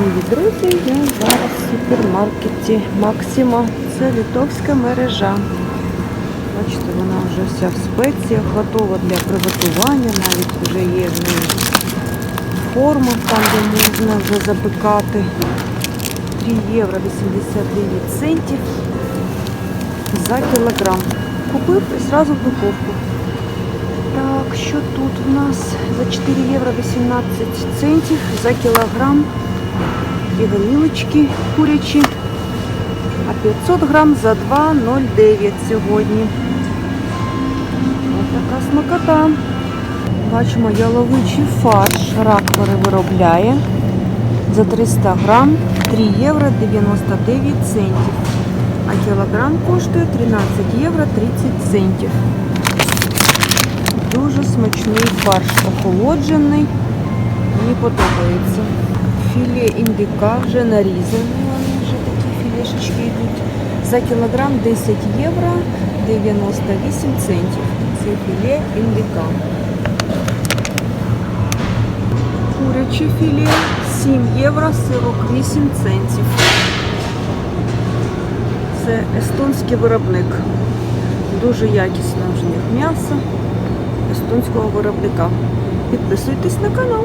Привіт, друзі! Я зараз в супермаркеті Максима. Це літовська мережа. Бачите, вона вже вся в спеціях, готова для приготування. Навіть вже є в неї форма, там де можна вже запекати. 3 євро 89 центів за кілограм. Купив і одразу в духовку. Так, що тут у нас за 4 євро 18 центів за кілограм. І гомілочки курячі. А 500 грам за 2,09 сьогодні. Ось така смакота. Бачимо яловичий фарш. Рак перевиробляє. За 300 грам 3 євро 99 центів. А кілограм коштує 13 євро 30 центів. Дуже смачний фарш, охолоджений. Мені подобається. Філе індика вже нарізані, вони вже такі філешечки йдуть. За кілограм 10 євро 98 центів. Це філе індика. Куряче філе 7 євро 48 центів. Це естонський виробник. Дуже якісне в них м'ясо естонського виробника. Підписуйтесь на канал.